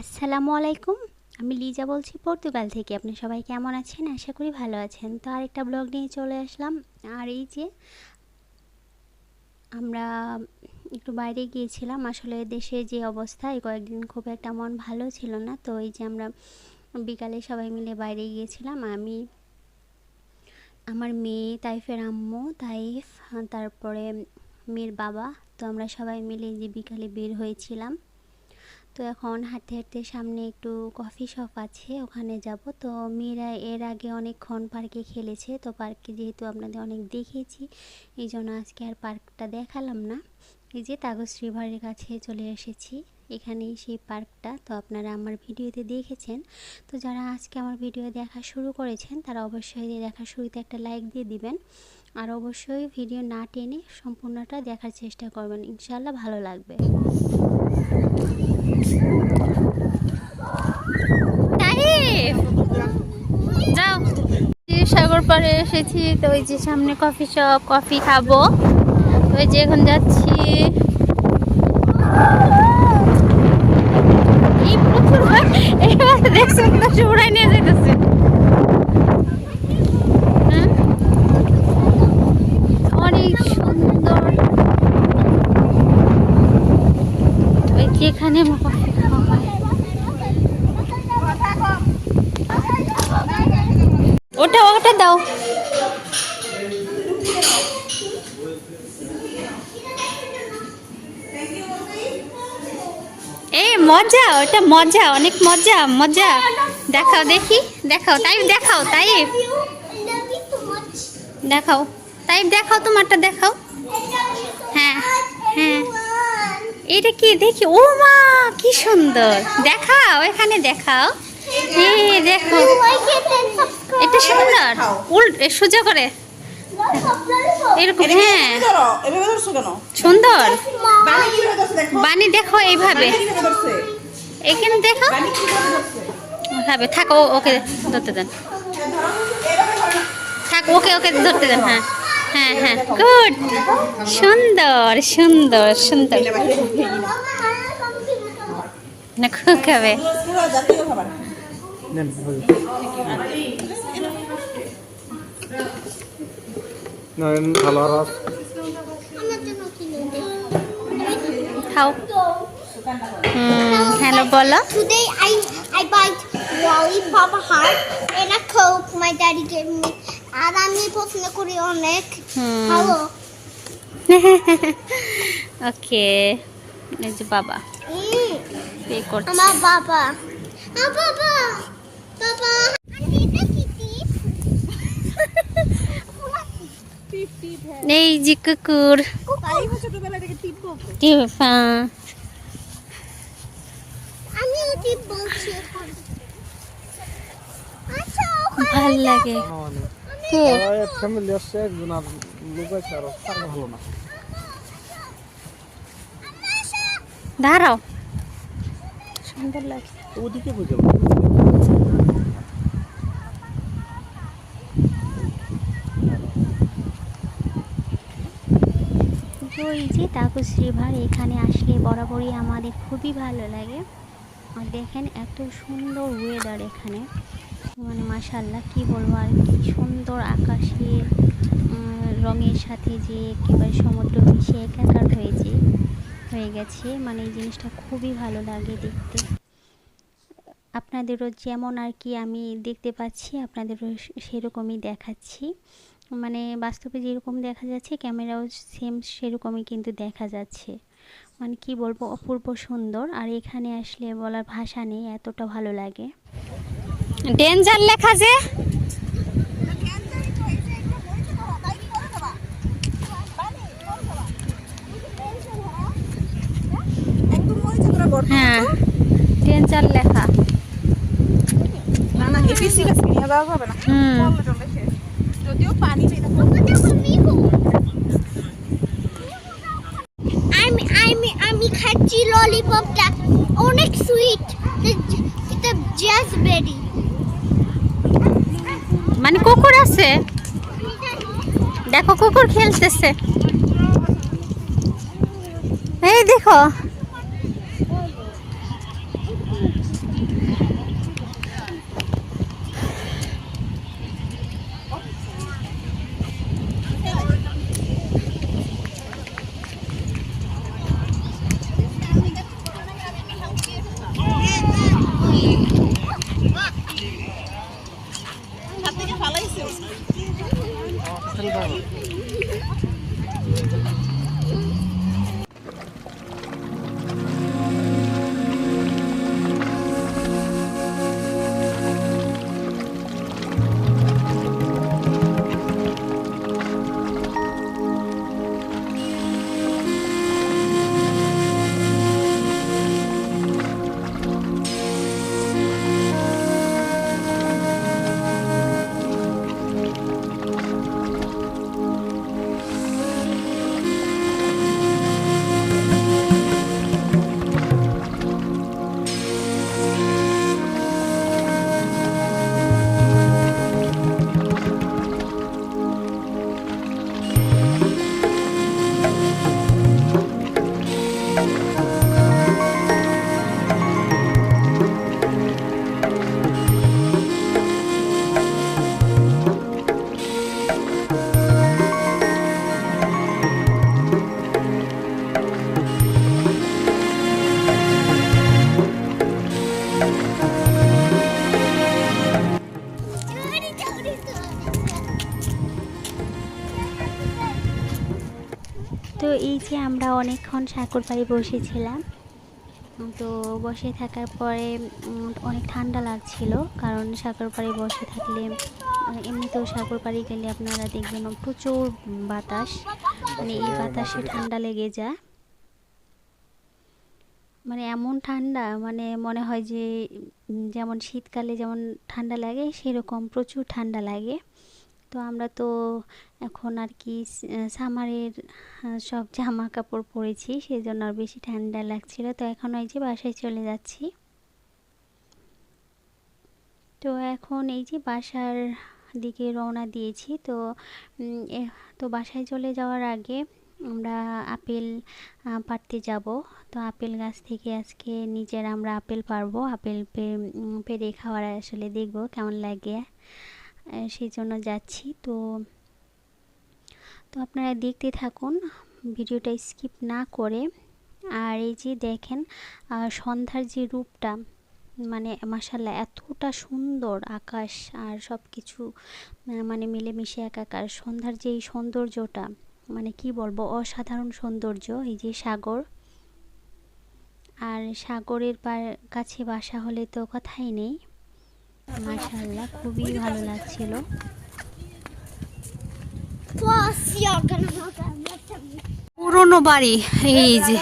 আসসালামু আলাইকুম। আমি লিজা বলছি পর্তুগাল থেকে। আপনি সবাই কেমন আছেন? আশা করি ভালো আছেন। তো আরেকটা ব্লগ নিয়ে চলে আসলাম। আর এই যে আমরা একটু বাইরে গিয়েছিলাম। আসলে দেশে যে অবস্থা, এই কয়েকদিন খুব একটা মন ভালো ছিল না। তো এই যে আমরা বিকালে সবাই মিলে বাইরে গিয়েছিলাম। আমি, আমার মেয়ে, তাইফের আম্মু, তাইফ, তারপরে মেয়ের বাবা। তো আমরা সবাই মিলে যে বিকালে বের হয়েছিলাম। তো এখন হাঁটতে হাঁটতে সামনে একটু কফি শপ আছে, ওখানে যাব। তো মেয়েরা এর আগে অনেকক্ষণ পার্কে খেলেছে, তো পার্কে যেহেতু আপনাদের অনেক দেখেছি এই জন্য আজকে আর পার্কটা দেখালাম না। এই যে তাগজ রিভারের কাছে চলে এসেছি, এখানেই সেই পার্কটা। তো আপনারা আমার ভিডিওতে দেখেছেন। তো যারা আজকে আমার ভিডিও দেখা শুরু করেছেন, তারা অবশ্যই দেখা শুরুতে একটা লাইক দিয়ে দিবেন। আর অবশ্যই ভিডিও না টেনে সম্পূর্ণটা দেখার চেষ্টা করবেন। ইনশাল্লাহ ভালো লাগবে। যাও। সাগর পাড়ে এসেছি, তো ওই যে সামনে কফি শপ কফি খাব। ওই যে এখন যাচ্ছি। দেখছেন তো নিয়ে যেতেছে হ্যাঁ? অনেক সুন্দর ওই যেখানে ওটা ওটা দাও। এ মজা, ওটা মজা, অনেক মজা মজা। দেখাও দেখি, দেখাও তাই দেখাও তাই দেখাও তাই দেখাও তোমারটা দেখাও। হ্যাঁ হ্যাঁ। এটা কি? দেখি। ও মা, কি সুন্দর। দেখাও, এখানে দেখাও। এই দেখো। এটা সুন্দর। উল্ট সোজা করে। এরকম হ্যাঁ। সুন্দর। বানি দেখো এইভাবে। এখানে দেখো। এইভাবে, থাক ওকে ধরতে দেন। থাক, ওকে ওকে ধরতে দেন হ্যাঁ। হ্যাঁ হ্যাঁ গুড সুন্দর সুন্দর সুন্দর না খুব ভালো খাও হ্যালো বলো Today I I bought lollipop heart and a coke my daddy gave me. আর আমি পছন্দ করি অনেক ভালো ওকে এই যে বাবা পে করছে আমার বাবা আমার বাবা বাবা? এই যে কুকুর আচ্ছা ভালো লাগে কে? ওই ফ্যামিলি আসছে একজন আর লোক আছে আরও তার ভালো না। দাঁড়াও। সুন্দর লাগে। ওদিকে বুঝে তো এই যে তাকুস রিভার এখানে আসলে বরাবরই আমাদের খুবই ভালো লাগে। আর দেখেন এত সুন্দর ওয়েদার এখানে। মানে মাশাল্লাহ কি বলব আর কি সুন্দর আকাশের উম, রঙের সাথে যে একেবারে সমুদ্র মিশে একাকার হয়েছে হয়ে গেছে। মানে এই জিনিসটা খুবই ভালো লাগে দেখতে। আপনাদেরও যেমন আর কি আমি দেখতে পাচ্ছি আপনাদেরও সেরকমই দেখাচ্ছি। মানে বাস্তবে যেরকম দেখা যাচ্ছে ক্যামেরাও সেম সেরকমই কিন্তু দেখা যাচ্ছে। মানে কি বলব অপূর্ব সুন্দর। আর এখানে আসলে বলার ভাষা নেই এতটা ভালো লাগে। ডেঞ্জার লেখা যে। হ্যাঁ ডেঞ্জার লেখা। না না এপিসি গাছ নিয়ে যাওয়া যাবে না। হুম। টললে টললে শেষ। যদিও পানি নেই দেখো। আমি আমি আমি খাচ্ছি ললিপপটা অনেক সুইট এটা জ্যাসবেরি মানে কুকুর আছে। দেখো কুকুর খেলতেছে। এই দেখো। এই যে আমরা অনেকক্ষণ সাঁকর পাড়ে বসেছিলাম তো বসে থাকার পরে অনেক ঠান্ডা লাগছিল কারণ সাগর পাড়ে বসে থাকলে আহ, এমনিতেও সাগর পাড়ে গেলে আপনারা দেখবেন প্রচুর বাতাস মানে এই বাতাসে ঠান্ডা লেগে যায়। মানে এমন ঠান্ডা মানে মনে হয় যে যেমন শীতকালে যেমন ঠান্ডা লাগে সেরকম প্রচুর ঠান্ডা লাগে। তো আমরা তো এখন আর কি সামারের সব জামা কাপড় পরেছি সেই জন্য আর বেশি ঠান্ডা লাগছিল। তো এখন ওই যে বাসায় চলে যাচ্ছি। তো এখন এই যে বাসার দিকে রওনা দিয়েছি তো তো বাসায় চলে যাওয়ার আগে আমরা আপেল পাড়তে যাব। তো আপেল গাছ থেকে আজকে নিজের আমরা আপেল পারব আপেল পে- উম, পেড়ে খাওয়ার আসলে দেখব কেমন লাগে। সেই জন্য যাচ্ছি। তো তো আপনারা দেখতে থাকুন, ভিডিওটা স্কিপ না করে। আর এই যে দেখেন সন্ধ্যার যে রূপটা মানে মাসাল্লাহ এতটা সুন্দর আকাশ আর সব কিছু মানে মিলেমিশে একাকার। সন্ধ্যার যে এই সৌন্দর্যটা মানে কি বলব, অসাধারণ সৌন্দর্য, এই যে সাগর। আর সাগরের কাছে বাসা হলে তো কথাই নেই। মাশাল্লাহ খুবই ভালো লাগছিল। পুরনো বাড়ি এই যে।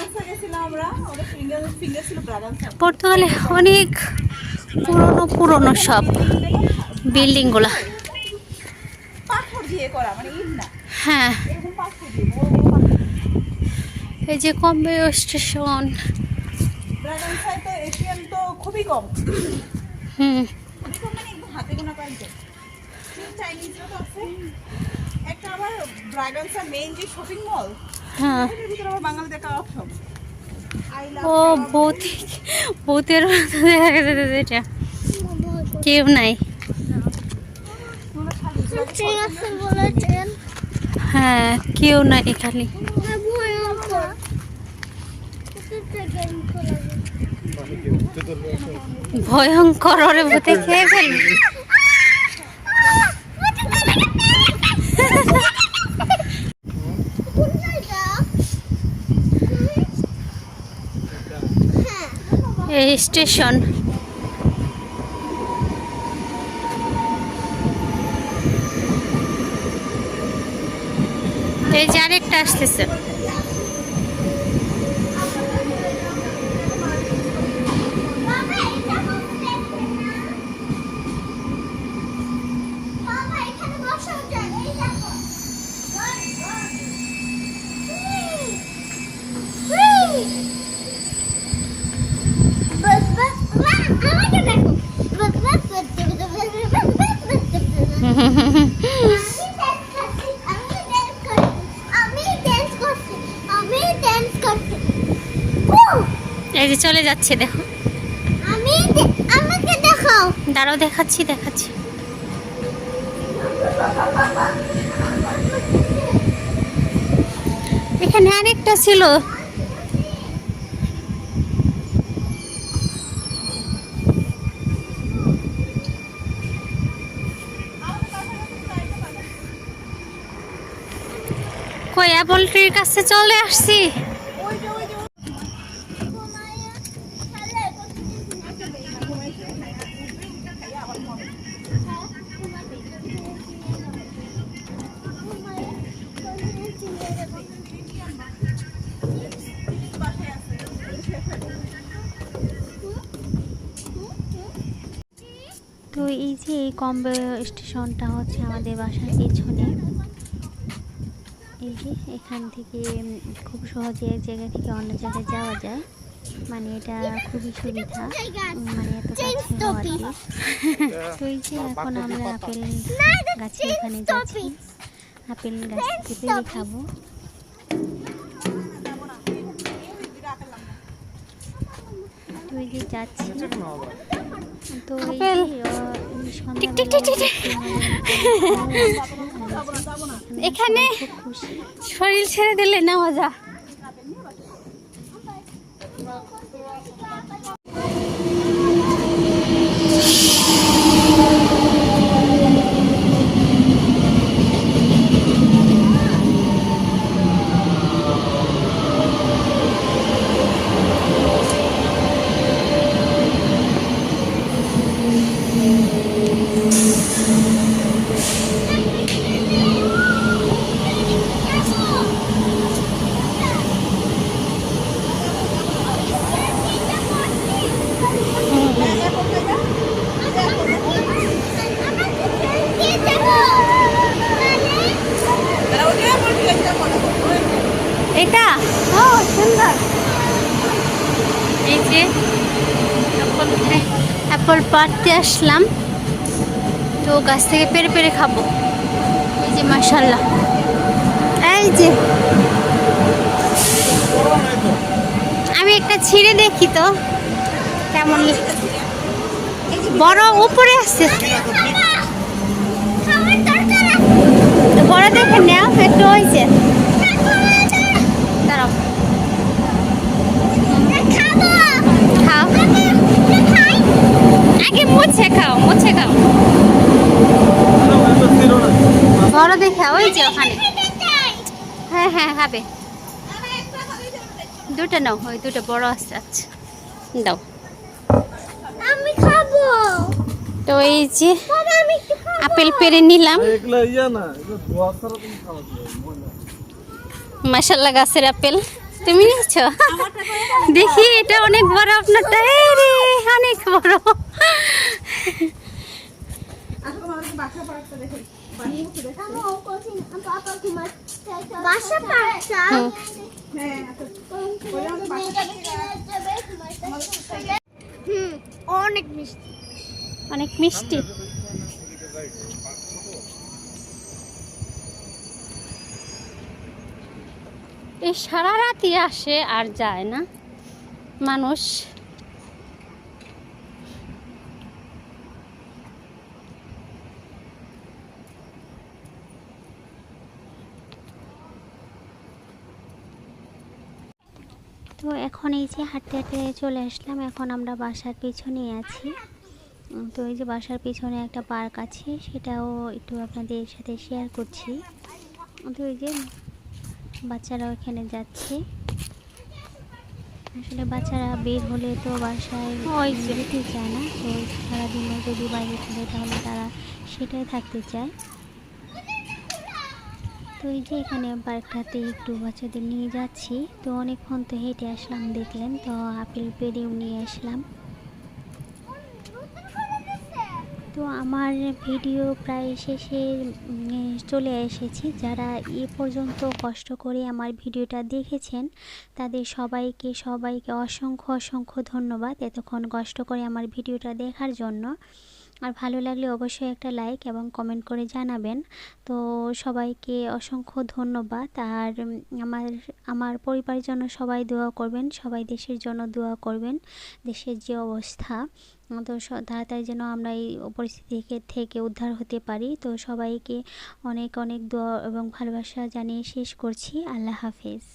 পর্তুগালে অনেক পুরনো পুরনো সব বিল্ডিংগুলো। পাথর দিয়ে করা মানে ইট না হ্যাঁ। এই যে কম্বে স্টেশন। ব্রাগান্সায় তো এশিয়ান তো খুবই হুম খুবই কম মানে একদম হাতে গোনা কয়েকজন চাইনিজরা তো আছে একটা আবার ব্রাগান্সা মেইন যে শপিং মল হ্যাঁ। এর ভিতরে আবার বাঙালি দেখা অপশন ও ভূত ভূতের মতো দেখা গেছে এটা কেউ নাই। হ্যাঁ কেউ নাই এখানে ভয়ঙ্কর ভয়ঙ্কর ওরে ভূতে খেয়ে ফেলবে। এই স্টেশন। এই যে আরেকটা আসতেছে বাবা এটা বসতে বাবা এখানে বসা যায় এই দেখো বাস বাস আমাকে দেখো বাস বাস আমি ড্যান্স করছি আমি ড্যান্স করছি এই যে চলে যাচ্ছে দেখো। আমি আমাকে দেখাও। দাঁড়াও দেখাচ্ছি দেখাচ্ছি। এখানে আরেকটা ছিল। কই অ্যাপল ট্রির কাছে চলে আসছি ওই যে ওই যে তো এই যে এই কম্বে স্টেশনটা হচ্ছে আমাদের বাসার পেছনে। এই যে এখান থেকে খুব সহজে এক জায়গা থেকে অন্য জায়গায় যাওয়া যায়। মানে এটা খুবই সুবিধা মানে এত কাছে তো এই যে এখন আমরা আপেল গাছে এখানে যাচ্ছি। আপেল গাছ থেকে পেরে খাব তো এই যে যাচ্ছি। তো যে, এখানে শরীর ছেড়ে দিলে না মজা অ্যাপল পাড়তে আসলাম। তো গাছ থেকে পেরে পেরে খাব। এই যে মাসাল্লাহ এই যে। আমি একটা ছিঁড়ে দেখি তো। কেমন বড় উপরে তো বড় দেখে নেও, একটু হয়েছে দাঁড়াও। খাও। আগে মুছে খাও মুছে খাও। বড় দেখে ওই যে ওখানে। হ্যাঁ হ্যাঁ খাবে দুটো নাও ওই দুটো বড় আছে আচ্ছা। দাও। আমি খাব। তো এই যে বাবা আমি একটু খাব। আপেল পেরে নিলাম। ইয়া মাসাল্লাহ গাছের আপেল। তুমি নিয়েছো দেখি এটা অনেক বড় আপনারটা এই রে অনেক বড়। অনেক মিষ্টি। বাসা পাড়াটা দেখে বানিয়ে মুখে দেখে বাসা পাচ্ছা হুম। হ্যাঁ আচ্ছা ওই আমাদের বাসা হুম অনেক মিষ্টি অনেক মিষ্টি এই সারা রাতই আসে আর যায় না। মানুষ তো এখন এই যে হাঁটতে হাঁটতে চলে আসলাম, এখন আমরা বাসার পিছনেই আছি। তো এই যে বাসার পিছনে একটা পার্ক আছে, সেটাও একটু আপনাদের সাথে শেয়ার করছি। তো এই যে বাচ্চারাও এখানে যাচ্ছে। আসলে বাচ্চারা বের হলে তো বাসায়। যেতে চায় না তো সারাদিনও যদি বাইরে থাকে তাহলে তারা সেটাই থাকতে চায়। তো এই যে এখানে পার্কটাতে একটু বাচ্চাদের নিয়ে যাচ্ছি। তো অনেকক্ষণ তো হেঁটে আসলাম দেখলেন তো আপেল পেরেও নিয়ে আসলাম। তো আমার ভিডিও প্রায় শেষে চলে এসেছি। যারা এ পর্যন্ত কষ্ট করে আমার ভিডিওটা দেখেছেন, তাদের সবাইকে সবাইকে অসংখ্য অসংখ্য ধন্যবাদ এতক্ষণ কষ্ট করে আমার ভিডিওটা দেখার জন্য। আর ভালো লাগলে অবশ্যই একটা লাইক এবং কমেন্ট করে জানাবেন। তো সবাইকে অসংখ্য ধন্যবাদ। আর আমার আমার পরিবারের জন্য সবাই দোয়া করবেন, সবাই দেশের জন্য দোয়া করবেন, দেশের যে অবস্থা। তো তাড়াতাড়ি যেন আমরা এই পরিস্থিতি থেকে উদ্ধার হতে পারি। তো সবাইকে অনেক অনেক দোয়া এবং ভালোবাসা জানিয়ে শেষ করছি। আল্লাহ হাফেজ।